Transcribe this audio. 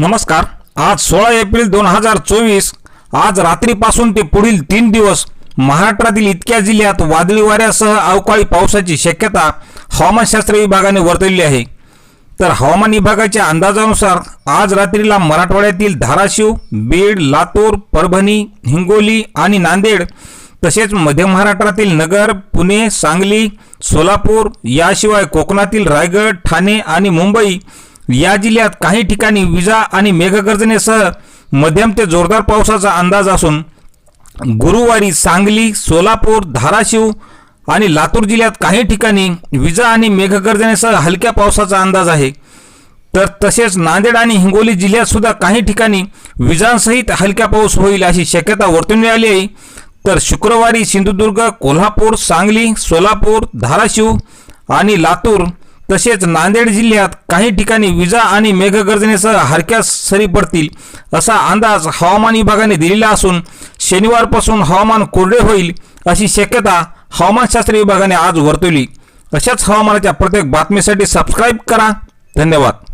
नमस्कार. आज सोळा एप्रिल दोन हजार चोवीस. आज रात्रीपासून ते पुढील तीन दिवस महाराष्ट्रातील इतक्या जिल्ह्यात वादळी वाऱ्यासह अवकाळी पावसाची शक्यता हवामानशास्त्र विभागाने वर्तवली आहे. तर हवामान विभागाच्या अंदाजानुसार आज रात्रीला मराठवाड्यातील धाराशिव बीड लातूर परभणी हिंगोली आणि नांदेड तसेच मध्य महाराष्ट्रातील नगर पुणे सांगली सोलापूर याशिवाय कोकणातील रायगड ठाणे आणि मुंबई या जिल्ह्यात काही ठिकाणी विजा आणि मेघगर्जनेसह मध्यम ते जोरदार पावसाचा अंदाज असून गुरुवारी सांगली सोलापूर धाराशिव आणि लातूर जिल्ह्यात काही ठिकाणी विजा आणि मेघगर्जनेसह हलक्या पावसाचा अंदाज आहे. तर तसेच नांदेड आणि हिंगोली जिल्ह्यात सुद्धा काही ठिकाणी विजांसहित हलक्या पाऊस होईल अशी शक्यता वर्तून आली आहे. तर शुक्रवारी सिंधुदुर्ग कोल्हापूर सांगली सोलापूर धाराशिव आणि लातूर तसेच नांदेड जिल्ह्यात काही ठिकाणी विजा आणि मेघगर्जनेसह हलक्या सरी पडतील असा अंदाज हवामान विभागाने दिलेला असून शनिवारपासून हवामान कोरडे होईल अशी शक्यता हवामानशास्त्र विभागाने आज वर्तवली. अशाच हवामानाच्या प्रत्येक बातमीसाठी सबस्क्राईब करा. धन्यवाद.